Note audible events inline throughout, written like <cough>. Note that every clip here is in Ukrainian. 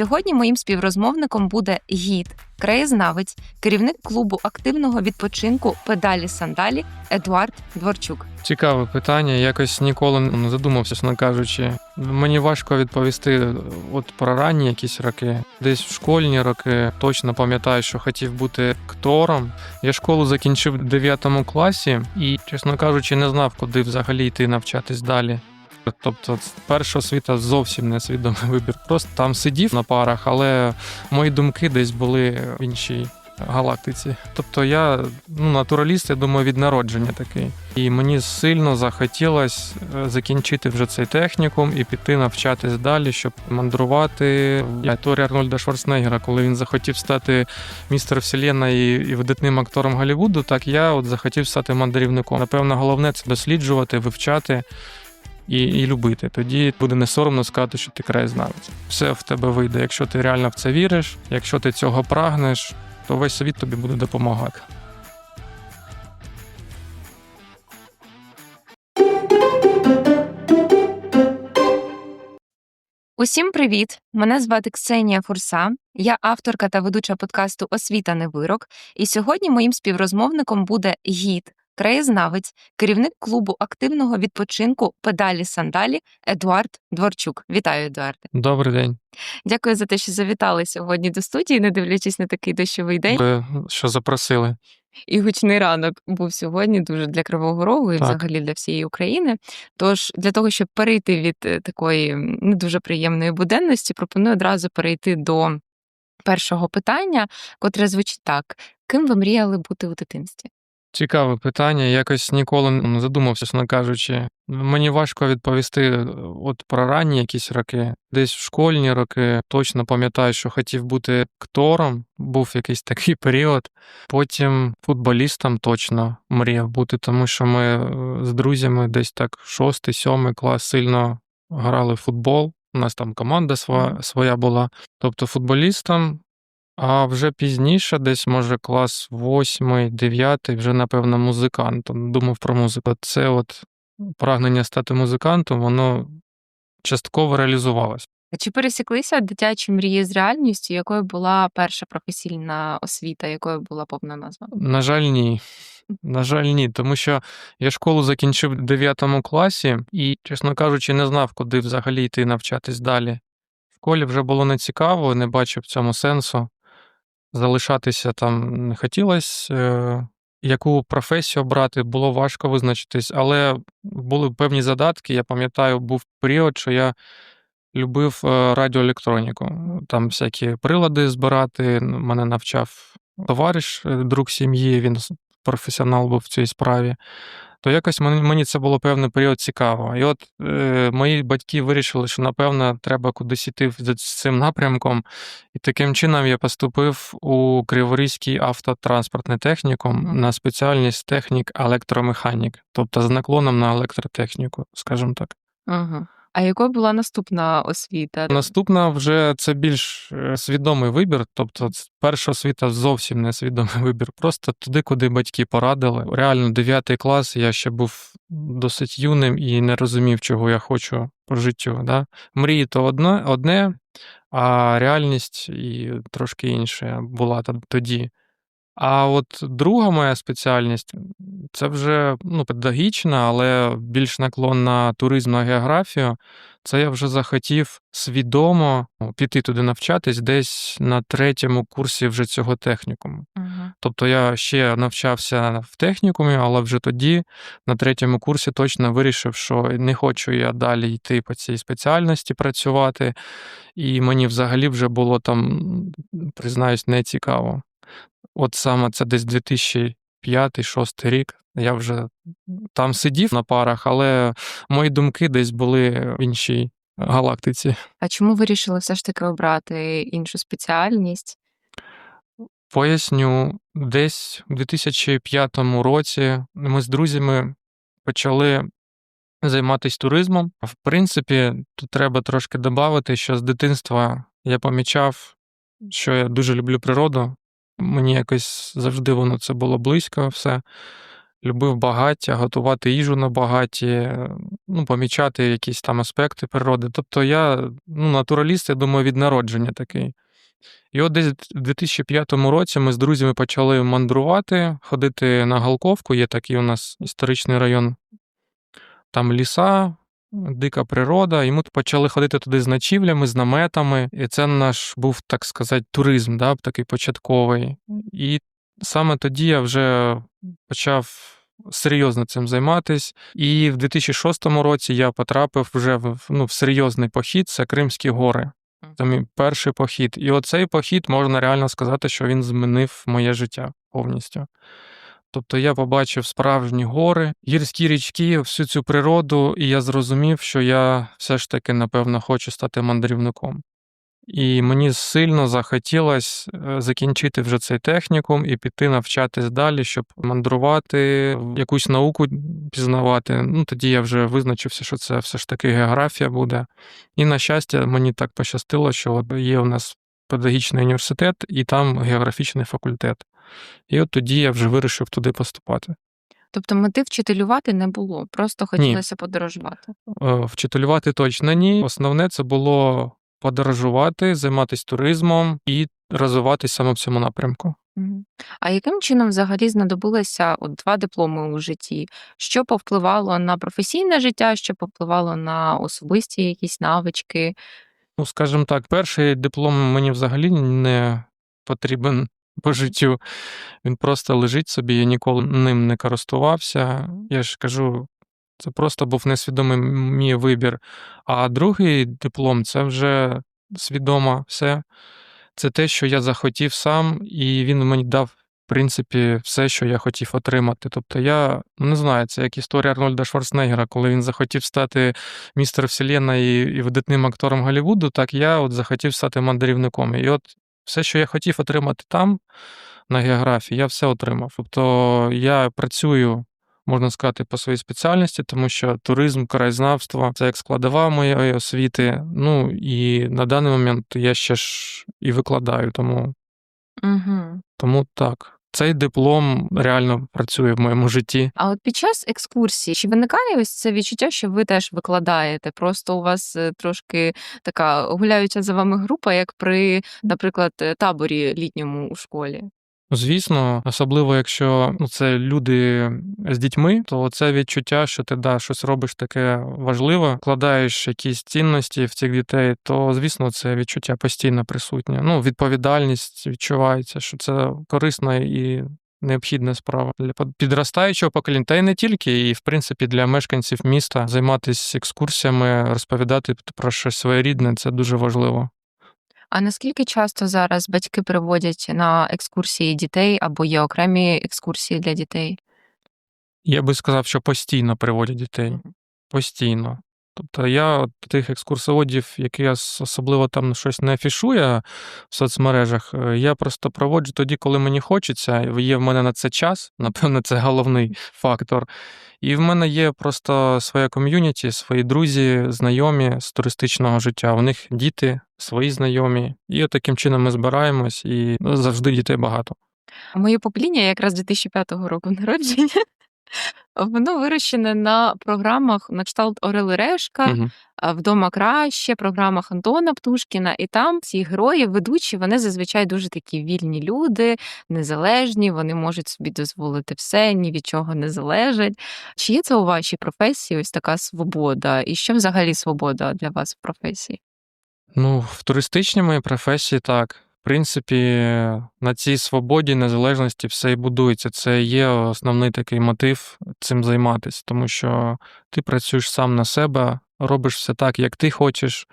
Сьогодні моїм співрозмовником буде гід, краєзнавець, керівник клубу активного відпочинку педалі сандалі Едуард Дворчук. Цікаве питання. Якось ніколи не задумався, чесно кажучи. Мені важко відповісти от про ранні якісь роки. Десь в школьні роки точно пам'ятаю, що хотів бути актором. Я школу закінчив в 9 класі і, чесно кажучи, не знав, куди взагалі йти навчатись далі. Тобто, перша освіта зовсім не свідомий вибір. Просто там сидів на парах, але мої думки десь були в іншій галактиці. Тобто я ну, натураліст, я думаю, від народження такий. І мені сильно захотілося закінчити вже цей технікум і піти навчатись далі, щоб мандрувати. Історія Арнольда Шварценеггера, коли він захотів стати містер Вселенна і, і видатним актором Голлівуду, так я от захотів стати мандрівником. Напевно, головне це досліджувати, вивчати. І і любити. Тоді буде не соромно сказати, що ти краєзнавець. Все в тебе вийде. Якщо ти реально в це віриш, якщо ти цього прагнеш, то весь світ тобі буде допомагати. Усім привіт! Мене звати Ксенія Фурса. Я авторка та ведуча подкасту Освіта не вирок. І сьогодні моїм співрозмовником буде гід, краєзнавець, керівник клубу активного відпочинку педалі сандалі Едуард Дворчук. Вітаю, Едуарде. Добрий день. Дякую за те, що завітали сьогодні до студії, не дивлячись на такий дощовий день. Ви що запросили. І гучний ранок був сьогодні дуже для Кривого Рогу і Так. взагалі для всієї України. Тож для того, щоб перейти від е, такої не дуже приємної буденності, пропоную одразу перейти до першого питання, котре звучить так: ким ви мріяли бути у дитинстві? Цікаве питання. Якось ніколи не задумався, чесно кажучи. Мені важко відповісти е, от про ранні якісь роки. Десь в школьні роки точно пам'ятаю, що хотів бути актором. Був якийсь <laughs> такий період. Потім футболістом точно мріяв бути, тому що ми е, з друзями десь так шостий, сьомий клас сильно грали в футбол. У нас там команда своя, своя була. Тобто футболістом. А вже пізніше, десь, може, клас восьмий, дев'ятий, вже, напевно, музикантом. Думав про музику. Це от прагнення стати музикантом, воно частково реалізувалось. А Чи пересіклися дитячі мрії з реальністю, якою була перша професійна освіта, якою була повна назва? На жаль, ні. На жаль, ні, тому що я школу закінчив в 9 класі і, чесно кажучи, не знав, куди взагалі йти навчатись далі. В школі вже було нецікаво, не бачив в цьому сенсу. Залишатися там не хотілося. Е, Яку професію обрати, було важко визначитись, але були певні задатки. Я пам'ятаю, був період, що я любив е, радіоелектроніку. Там всякі прилади збирати. Мене навчав товариш, е, друг сім'ї, він професіонал був в цій справі. То якось мені, це було певний період цікаво. І от е, мої батьки вирішили, що напевно треба кудись іти за цим напрямком. І таким чином я поступив у Криворізький автотранспортний технікум на спеціальність технік електромеханік, тобто з наклоном на електротехніку, скажімо так. Угу. А якою була наступна освіта? Наступна вже це більш е, свідомий вибір, тобто перша освіта зовсім не свідомий <laughs> вибір. Просто туди, куди батьки порадили. Реально, 9 клас я ще був досить юним і не розумів, чого я хочу по життю. Да? Мрії то одне, одне, а реальність і трошки інша була тод- тоді. А от друга моя спеціальність це вже ну, педагогічна, але більш наклон на туризм на географію. Це я вже захотів свідомо ну, піти туди навчатись десь на третьому курсі вже цього технікуму. Угу. Тобто я ще навчався в технікумі, але вже тоді, на третьому курсі, точно вирішив, що не хочу я далі йти по цій спеціальності працювати, і мені взагалі вже було там, признаюсь, не цікаво. От саме це десь 2005-2006 рік. Я вже там сидів на парах, але мої думки десь були в іншій галактиці. А чому вирішили все ж таки обрати іншу спеціальність? Поясню, десь у 2005 році ми з друзями почали займатися туризмом. В принципі, тут треба трошки додати, що з дитинства я помічав, що я дуже люблю природу. Мені якось завжди воно це було близько все. любив багаття, готувати їжу на багаті, ну, помічати якісь там аспекти природи. Тобто я ну, натураліст, я думаю, від народження такий. І от десь в 2005 році ми з друзями почали мандрувати, ходити на Галковку. Є такий у нас історичний район, там ліса, дика природа. І ми почали ходити туди з ночівлями, з наметами. І це наш був, так сказати, туризм, да, такий початковий. І саме тоді я вже почав серйозно цим займатися. І в 2006 році я потрапив вже в, ну, в серйозний похід це Кримські гори. Це мій перший похід. І оцей похід можна реально сказати, що він змінив моє життя повністю. Тобто я побачив справжні гори, гірські річки, всю цю природу, і я зрозумів, що я все ж таки, напевно, хочу стати мандрівником. І мені сильно захотілося е, закінчити вже цей технікум і піти навчатись далі, щоб мандрувати, якусь науку пізнавати. Ну тоді я вже визначився, що це все ж таки географія буде. І на щастя, мені так пощастило, що є у нас педагогічний університет і там географічний факультет. І от тоді я вже вирішив туди поступати. Тобто мети вчителювати не було, просто хотілося подорожувати. Е, Вчителювати точно ні. Основне це було подорожувати, займатися туризмом і розвиватися саме в цьому напрямку. А яким чином взагалі знадобилося от два дипломи у житті? Що повпливало на професійне життя, що повпливало на особисті якісь навички? Ну, скажімо так, перший диплом мені взагалі не потрібен <laughs> по життю. Він просто лежить собі, я ніколи ним не користувався. Я ж кажу, це просто був несвідомий мій вибір. А другий диплом це вже свідомо все. Це те, що я захотів сам, і він мені дав, в принципі, все, що я хотів отримати. Тобто я не знаю, це як історія Арнольда Шварценеггера, коли він захотів стати містер Вселенна і, і видатним актором Голлівуду, так я от захотів стати мандрівником. І от все, що я хотів отримати там, на географії, я все отримав. Тобто я працюю, можна сказати, по своїй спеціальності, тому що туризм, краєзнавство це як складова моєї освіти. Ну і на даний момент я ще ж і викладаю, тому, Угу. тому так. Цей диплом реально працює в моєму житті. А от під час екскурсії чи виникає ось це відчуття, що ви теж викладаєте? Просто у вас е, трошки така гуляюча за вами група, як при, наприклад, е, таборі літньому у школі. Звісно, особливо якщо ну, це люди з дітьми, то це відчуття, що ти да, щось робиш таке важливе, вкладаєш якісь цінності в цих дітей, то звісно, це відчуття постійно присутнє. Ну, відповідальність відчувається, що це корисна і необхідна справа для підростаючого покоління, та й не тільки, і в принципі для мешканців міста займатися екскурсіями, розповідати про щось своєрідне це дуже важливо. А наскільки часто зараз батьки приводять на екскурсії дітей або є окремі екскурсії для дітей? Я би сказав, що постійно приводять дітей. Постійно. Тобто я от тих екскурсоводів, які я особливо там щось не афішує в соцмережах, е, я просто проводжу тоді, коли мені хочеться. Є в мене на це час, <laughs> напевно, це головний фактор. І в мене є просто своя ком'юніті, свої друзі, знайомі з туристичного життя. У них діти, свої знайомі. І от таким чином ми збираємось, і ну, завжди дітей багато. Моє покоління якраз 2005 року <laughs> народження. Воно вирощене на програмах на кшталт Орел і Решка, вдома краще, програмах Антона Птушкіна. І там ці герої, ведучі, вони зазвичай дуже такі вільні люди, незалежні, вони можуть собі дозволити все, ні від чого не залежать. Чи є це у вашій професії ось така свобода? І що взагалі свобода для вас в професії? Ну, в туристичній моїй професії так. Принципі, на цій свободі, незалежності все і будується. Це є основний такий мотив цим займатися, тому що ти працюєш сам на себе, робиш все так, як ти хочеш.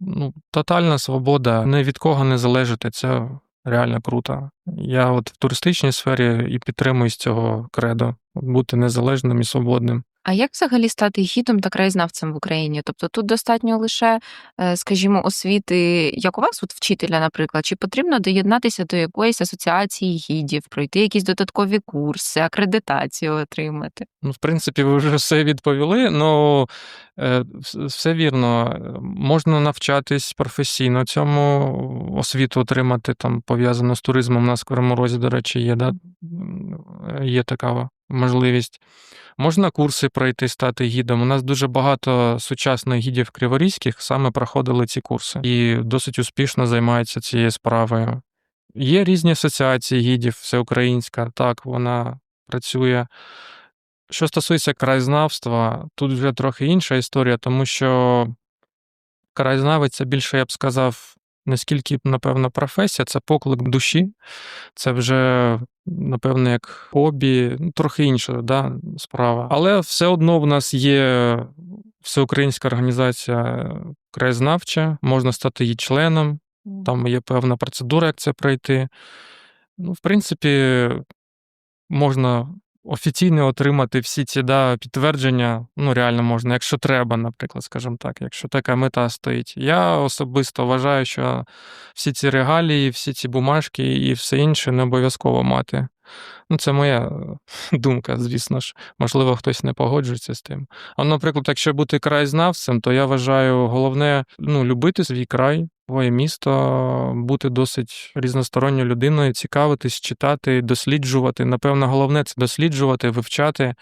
Ну, тотальна свобода, ні від кого не залежати, це реально круто. Я от в туристичній сфері і підтримую з цього кредо бути незалежним і свободним. А як взагалі стати гідом та краєзнавцем в Україні? Тобто тут достатньо лише, е, скажімо, освіти, як у вас, от вчителя, наприклад, чи потрібно доєднатися до якоїсь асоціації гідів, пройти якісь додаткові курси, акредитацію отримати? Ну, в принципі, ви вже все відповіли. Ну, е, все вірно. Можна навчатись професійно цьому, освіту отримати там пов'язану з туризмом. У нас в Кривому Розі, до речі, є, да? Є така можливість. Можна курси пройти, стати гідом. У нас дуже багато сучасних гідів криворізьких саме проходили ці курси і досить успішно займаються цією справою. Є різні асоціації гідів, всеукраїнська, так, вона працює. Що стосується краєзнавства, тут вже трохи інша історія, тому що краєзнавець це більше, я б сказав, не скільки, напевно, професія, це поклик душі, це вже, напевно, як хобі, ну, трохи інша да, справа. Але все одно в нас є всеукраїнська організація краєзнавча, можна стати її членом, там є певна процедура, як це пройти. Ну, в принципі, можна офіційно отримати всі ці да, підтвердження. Ну, реально можна, якщо треба, наприклад, скажімо так, якщо така мета стоїть. Я особисто вважаю, що всі ці регалії, всі ці бумажки і все інше не обов'язково мати. Ну, це моя е, <laughs> думка, звісно ж. Можливо, хтось не погоджується з тим. А, наприклад, якщо бути краєзнавцем, то я вважаю, головне ну, любити свій край, своє місто, бути досить різносторонньою людиною, цікавитись, читати, досліджувати. Напевно, головне це досліджувати, вивчати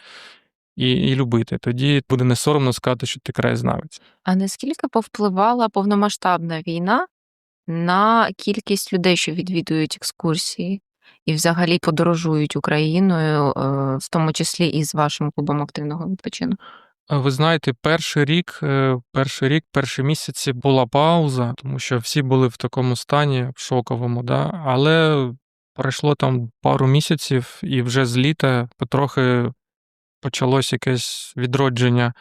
і, і любити. Тоді буде не соромно сказати, що ти краєзнавець. А наскільки повпливала повномасштабна війна на кількість людей, що відвідують екскурсії і взагалі подорожують Україною, е, в тому числі і з вашим клубом активного відпочинку? Ви знаєте, перший рік, е, перший рік, перші місяці була пауза, тому що всі були в такому стані шоковому, да? але пройшло там пару місяців, і вже з літа потрохи почалось якесь відродження.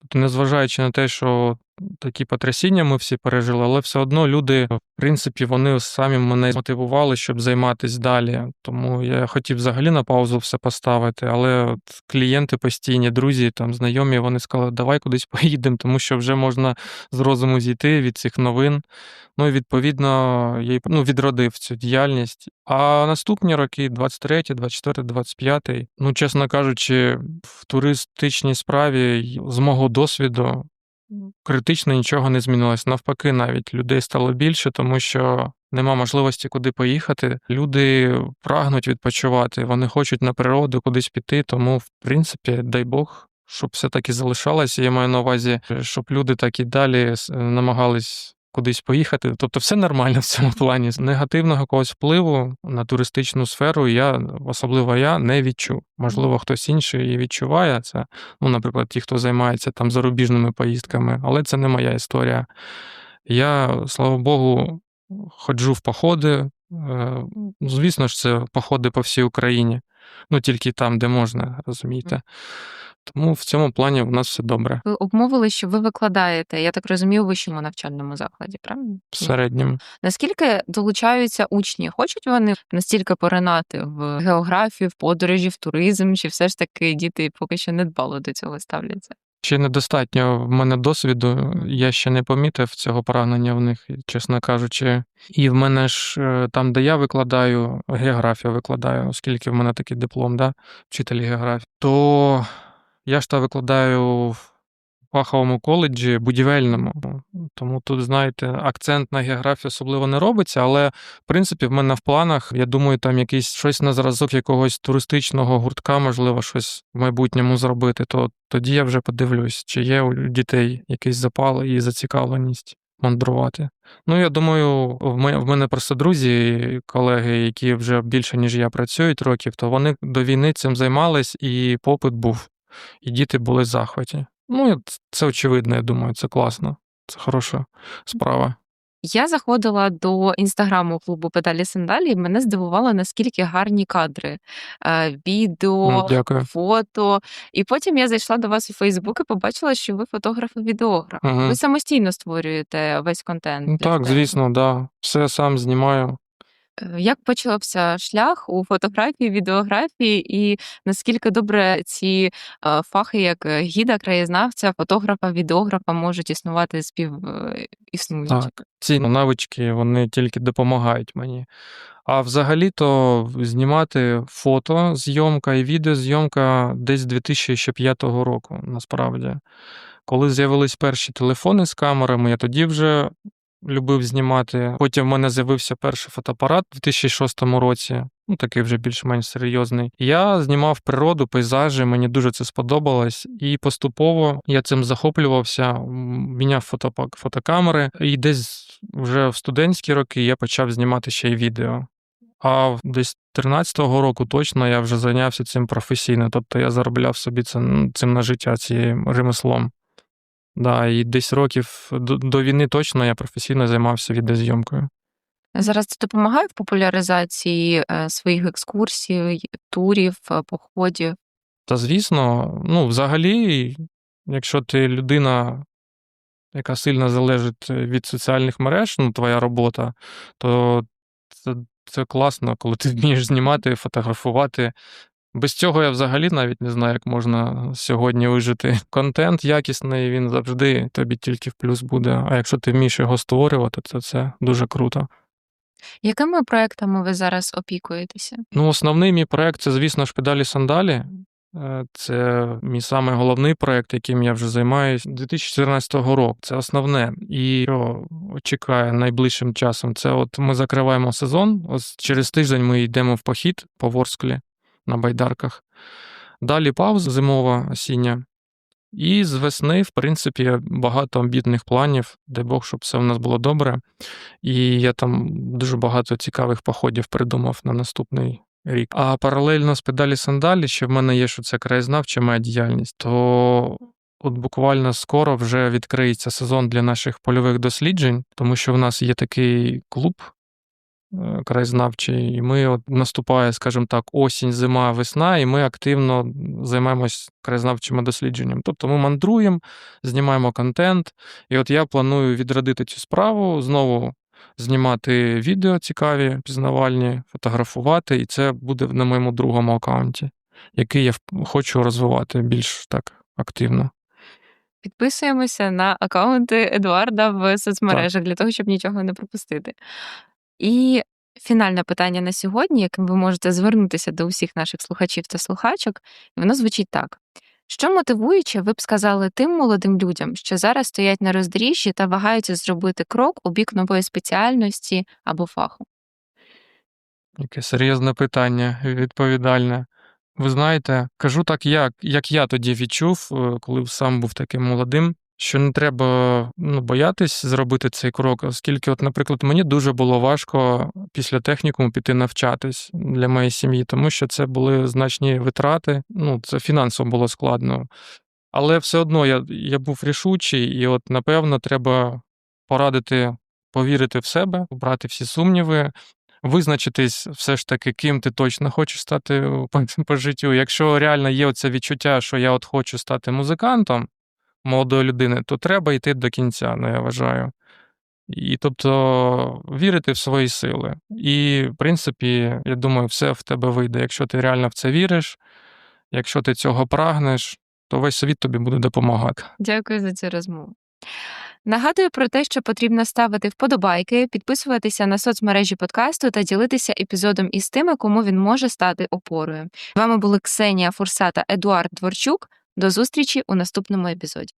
Тобто, незважаючи на те, що такі потрясіння ми всі пережили, але все одно люди, в принципі, вони самі мене мотивували, щоб займатися далі. Тому я хотів взагалі на паузу все поставити, але от клієнти постійні, друзі, там знайомі, вони сказали, давай кудись <laughs> поїдемо, тому що вже можна з розуму зійти від цих новин. Ну і відповідно я ну, відродив цю діяльність. А наступні роки, 23, 24, 25, ну, чесно кажучи, в туристичній справі з мого досвіду критично нічого не змінилось. Навпаки, навіть людей стало більше, тому що нема можливості куди поїхати. Люди прагнуть відпочивати, вони хочуть на природу кудись піти. Тому, в принципі, дай Бог, щоб все таки залишалося. Я маю на увазі, щоб люди так і далі намагались. Кудись поїхати, тобто все нормально в цьому плані. Негативного якогось впливу на туристичну сферу я, особливо я, не відчув. Можливо, хтось інший і відчуває це. Ну, наприклад, ті, хто займається там зарубіжними поїздками, але це не моя історія. Я, слава Богу, ходжу в походи. Е, Звісно ж, це походи по всій Україні. Ну, тільки там, де можна, розумієте. Тому в цьому плані у нас все добре. Ви обмовили, що ви викладаєте, я так розумію, у вищому навчальному закладі, правильно? В середньому. Наскільки долучаються учні? Хочуть вони настільки поринати в географію, в подорожі, в туризм, чи все ж таки діти поки що не дбало до цього ставляться? Ще недостатньо в мене досвіду, я ще не помітив цього прагнення в них, чесно кажучи. І в мене ж е, там, де я викладаю, географію викладаю, оскільки в мене такий диплом, да, вчитель географії, то я ж та викладаю в фаховому коледжі будівельному. Тому тут, знаєте, акцент на географію особливо не робиться, але в принципі в мене в планах, я думаю, там якийсь щось на зразок якогось туристичного гуртка, можливо, щось в майбутньому зробити, то тоді я вже подивлюсь, чи є у дітей якийсь запал і зацікавленість мандрувати. Ну, я думаю, в мене, просто друзі, колеги, які вже більше, ніж я працюють років, то вони до війни цим займались, і попит був, і діти були захваті. Ну, це очевидно, я думаю, це класно, це хороша справа. Я заходила до інстаграму клубу Педалі Сандалі, і мене здивувало, наскільки гарні кадри, е, відео, Ну, дякую. фото. І потім я зайшла до вас у Фейсбук і побачила, що ви фотограф і відеограф. Мгм. Ви самостійно створюєте весь контент. Ну, так, звісно, да. Все сам знімаю. Е, Як почався шлях у фотографії, відеографії, і наскільки добре ці е, фахи, як е, гіда, краєзнавця, фотографа, відеографа, можуть існувати спів е. Так, ці навички вони тільки допомагають мені. А взагалі-то знімати фото, зйомка і відеозйомка десь 2005 року, насправді. Коли з'явились перші телефони з камерами, я тоді вже любив знімати. Потім в мене з'явився перший фотоапарат у 2006 році, ну такий вже більш-менш серйозний. Я знімав природу, пейзажі, мені дуже це сподобалось. І поступово я цим захоплювався, міняв фотопак, фотокамери. І десь вже в студентські роки я почав знімати ще й відео. А десь 13-го року точно я вже зайнявся цим професійно. Тобто я заробляв собі це, цим на життя, цією ремеслом. Да, і десь років до, до війни точно я професійно займався відеозйомкою. Зараз це допомагає в популяризації е, своїх екскурсій, турів, е, походів. Та звісно, ну, взагалі, якщо ти людина, яка сильно залежить від соціальних мереж, ну, твоя робота, то це, це класно, коли ти вмієш знімати, фотографувати. Без цього я взагалі навіть не знаю, як можна сьогодні вижити. Контент якісний, він завжди тобі тільки в плюс буде. А якщо ти вмієш його створювати, то це дуже круто. Якими проектами ви зараз опікуєтеся? Ну, основний мій проект це, звісно ж, педалі сандалі. Е, Це мій самий головний проект, яким я вже займаюся 2014 року. Це основне. І що чекає найближчим часом, це от ми закриваємо сезон. Ось через тиждень ми йдемо в похід по Ворсклі на байдарках. Далі пауза зимова, осіння. І з весни, в принципі, багато амбітних планів, дай Бог, щоб все в нас було добре. І я там дуже багато цікавих походів придумав на наступний рік. А паралельно з педалі сандалі, ще в мене є, що це краєзнавча моя діяльність, то от буквально скоро вже відкриється сезон для наших польових досліджень, тому що в нас є такий клуб краєзнавчий, і ми от наступає, скажімо так, осінь, зима, весна, і ми активно займаємось краєзнавчими дослідженням. Тобто ми мандруємо, знімаємо контент, і от я планую відродити цю справу, знову знімати відео цікаві, пізнавальні, фотографувати, і це буде на моєму другому аккаунті, який я хочу розвивати більш так активно. Підписуємося на аккаунти Едуарда в соцмережах для того, щоб нічого не пропустити. І фінальне питання на сьогодні, яким ви можете звернутися до усіх наших слухачів та слухачок, і воно звучить так: що мотивуюче, ви б сказали тим молодим людям, що зараз стоять на роздоріжжі та вагаються зробити крок у бік нової спеціальності або фаху? Яке серйозне питання, відповідальне. Ви знаєте, кажу так, як, як я тоді відчув, е, коли сам був таким молодим, що не треба ну, боятись зробити цей крок, оскільки, от, наприклад, мені дуже було важко після технікуму піти навчатись для моєї сім'ї, тому що це були значні витрати, ну, це фінансово було складно. Але все одно я, я був рішучий, і от, напевно, треба порадити повірити в себе, обрати всі сумніви, визначитись все ж таки, ким ти точно хочеш стати <laughs> по, по життю. Якщо реально є оце відчуття, що я от хочу стати музикантом молодої людини, то треба йти до кінця, ну, я вважаю. І тобто вірити в свої сили. І, в принципі, я думаю, все в тебе вийде. Якщо ти реально в це віриш, якщо ти цього прагнеш, то весь світ тобі буде допомагати. Дякую за цю розмову. Нагадую про те, що потрібно ставити вподобайки, підписуватися на соцмережі подкасту та ділитися епізодом із тими, кому він може стати опорою. З вами були Ксенія Фурса та Едуард Дворчук. До зустрічі у наступному епізоді.